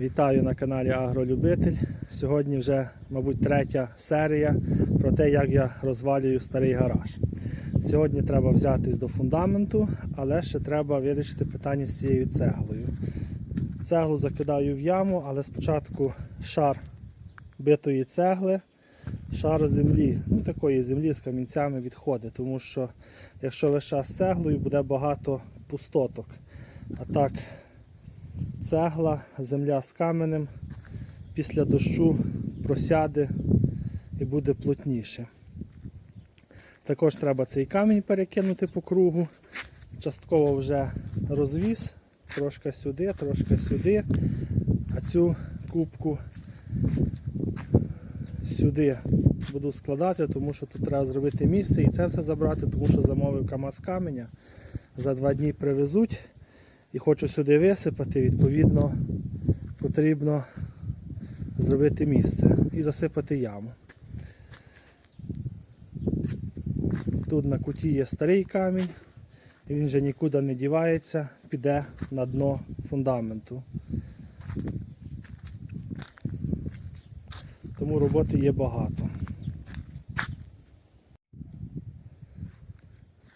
Вітаю на каналі Агролюбитель. Сьогодні вже, мабуть, третя серія про те, як я розвалюю старий гараж. Сьогодні треба взятись до фундаменту, але ще треба вирішити питання з цією цеглою. Цеглу закидаю в яму, але спочатку шар битої цегли, шар землі, ну такої землі з камінцями відходить, тому що якщо весь час цеглою, буде багато пустоток. А так цегла, земля з каменем після дощу просяде і буде плотніше. Також треба цей камінь перекинути по кругу. Частково вже розвіз, трошки сюди, трошки сюди, а цю кубку сюди буду складати, тому що тут треба зробити місце і це все забрати, тому що замовив КАМАЗ каменя. За два дні привезуть і хочу сюди висипати, відповідно потрібно зробити місце і засипати яму. Тут на куті є старий камінь, він вже нікуди не дівається, піде на дно фундаменту. Тому роботи є багато.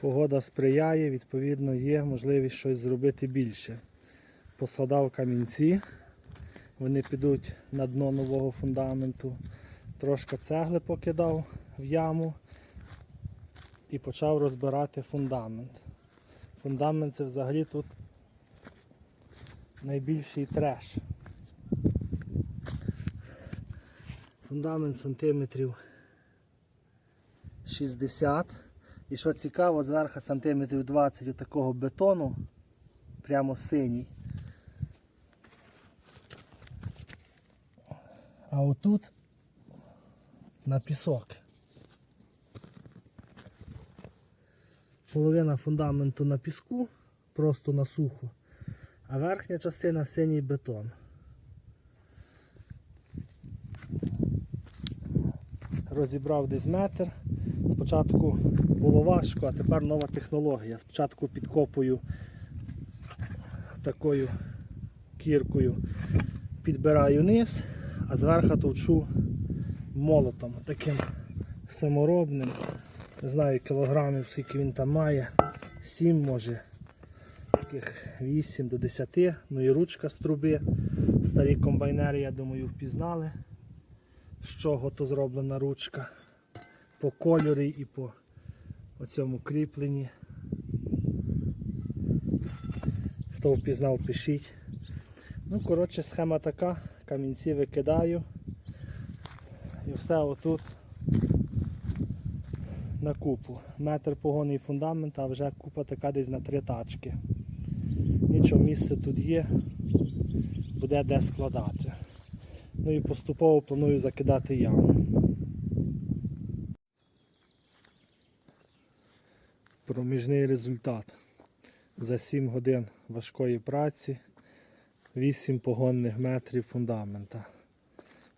Погода сприяє, відповідно, є можливість щось зробити більше. Посадав камінці, вони підуть на дно нового фундаменту. Трошки цегли покидав в яму і почав розбирати фундамент. Фундамент це взагалі тут найбільший треш. Фундамент сантиметрів 60. І що цікаво, зверху сантиметрів 20 от такого бетону, прямо синій. А отут на пісок. Половина фундаменту на піску, просто на сухо, а верхня частина синій бетон. Розібрав десь метр. Спочатку було важко, а тепер нова технологія. Спочатку підкопую такою кіркою, підбираю низ, а зверху товчу молотом, таким саморобним. Не знаю кілограмів, скільки він там має. 7 може, таких 8 до 10, ну і ручка з труби. Старі комбайнери, я думаю, впізнали, з чого то зроблена ручка по кольорі і по оцьому кріпленні. Хто впізнав, пишіть. Ну, коротше, схема така, камінці викидаю і все отут на купу. Метр погонний фундамент, а вже купа така десь на три тачки. Нічого, місце тут є, буде де складати. Ну і поступово планую закидати яму. Проміжний результат. За 7 годин важкої праці 8 погонних метрів фундамента.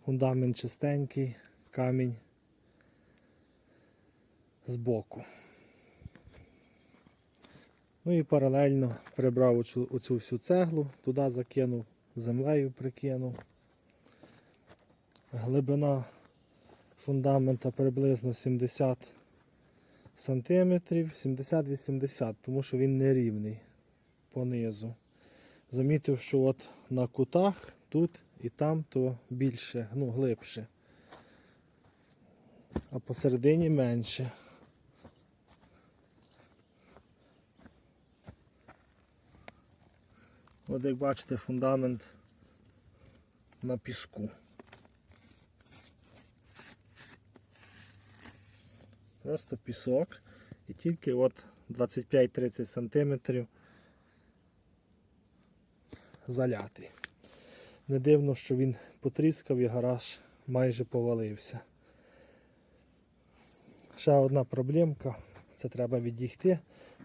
Фундамент чистенький, камінь збоку. Ну і паралельно прибрав оцю, оцю всю цеглу, туди закинув, землею прикинув. Глибина фундамента приблизно 70 сантиметрів 70-80, тому що він нерівний понизу. Замітив, що от на кутах тут і там то більше, ну глибше. А посередині менше. От як бачите, фундамент на піску. Просто пісок і тільки от 25-30 см залятий. Не дивно, що він потріскав і гараж майже повалився. Ще одна проблемка, це треба відійти.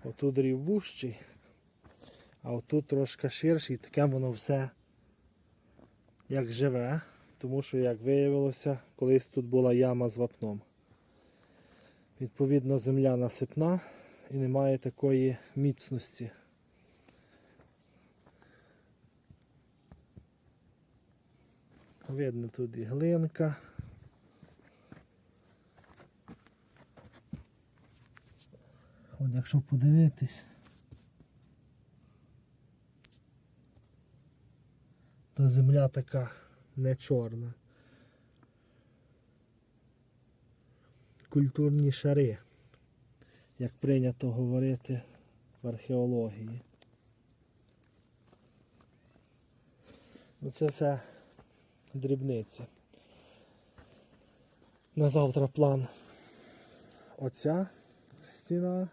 Отут рів вущий, а отут трошки ширший, таке воно все як живе, тому що, як виявилося, колись тут була яма з вапном. Відповідно, земля насипна і немає такої міцності. Видно тут і глинка. От якщо подивитись, то земля така не чорна. Культурні шари, як прийнято говорити в археології. Ну це все дрібниці. На завтра план оця стіна.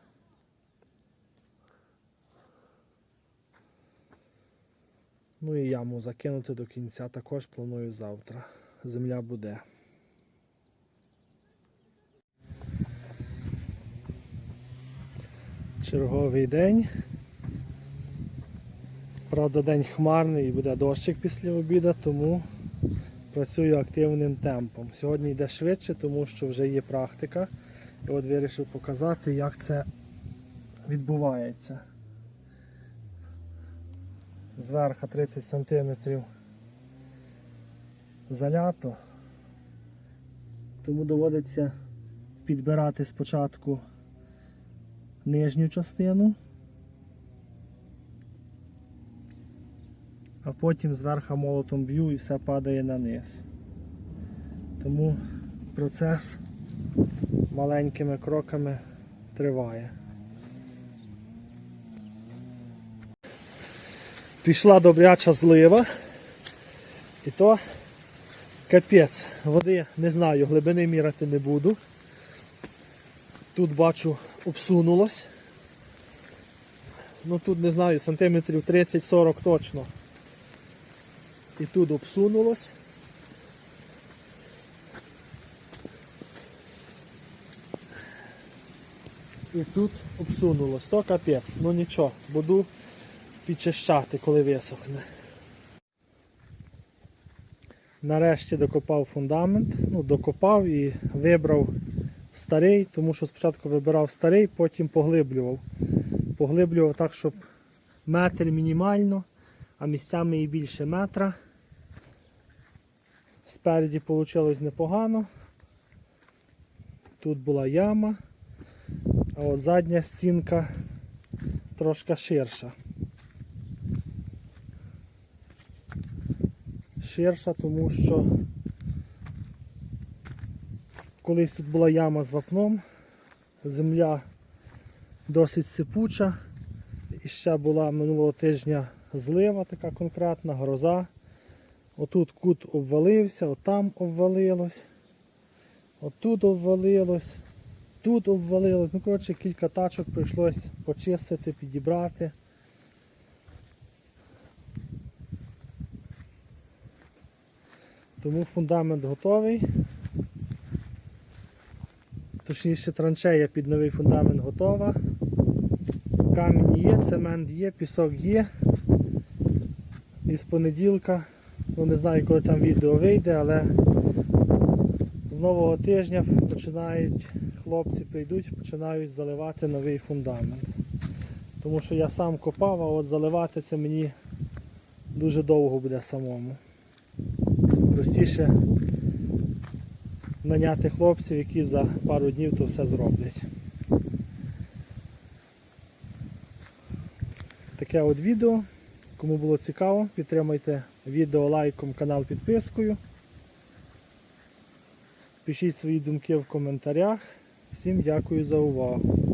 Ну і яму закинути до кінця також планую завтра. Земля буде. Черговий день. Правда, день хмарний і буде дощик після обіду, тому працюю активним темпом. Сьогодні йде швидше, тому що вже є практика. І от вирішив показати, як це відбувається. Зверху 30 см залято, тому доводиться підбирати спочатку нижню частину, а потім зверху молотом б'ю і все падає на низ. Тому процес маленькими кроками триває. Пішла добряча злива. І то капець. Води не знаю, глибини міряти не буду. Тут бачу обсунулось. Ну тут не знаю, сантиметрів 30-40 точно. І тут обсунулось. І тут обсунулось. То капець. Ну нічого, буду підчищати, коли висохне. Нарешті докопав фундамент, ну, докопав і вибрав старий, тому що спочатку вибирав старий, потім поглиблював. Поглиблював так, щоб метр мінімально, а місцями і більше метра. Спереді вийшло непогано. Тут була яма, а от задня стінка трошки ширша. Ширша, тому що колись тут була яма з вапном, земля досить сипуча. І ще була минулого тижня злива така конкретна, гроза. Отут кут обвалився, отам обвалилось, отут обвалилось, тут обвалилось. Ну, коротше, кілька тачок прийшлось почистити, підібрати. Тому фундамент готовий. Точніше, траншея під новий фундамент готова. Камінь є, цемент є, пісок є. І з понеділка, ну не знаю коли там відео вийде, але з нового тижня починають, хлопці прийдуть, починають заливати новий фундамент. Тому що я сам копав, а от заливати це мені дуже довго буде самому. Простіше наняти хлопців, які за пару днів то все зроблять. Таке от відео. Кому було цікаво, підтримайте відео лайком, канал підпискою. Пишіть свої думки в коментарях. Всім дякую за увагу.